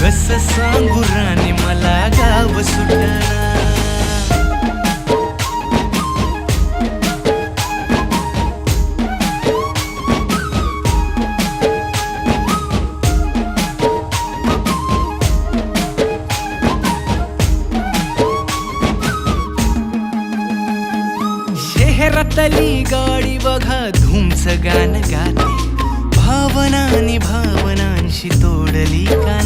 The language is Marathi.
कस सांगू राणी मला गाव सुटणार. शहरातली गाडी बघा धुमच गाणं गाते. भावनानी भावनांशी तोडली कान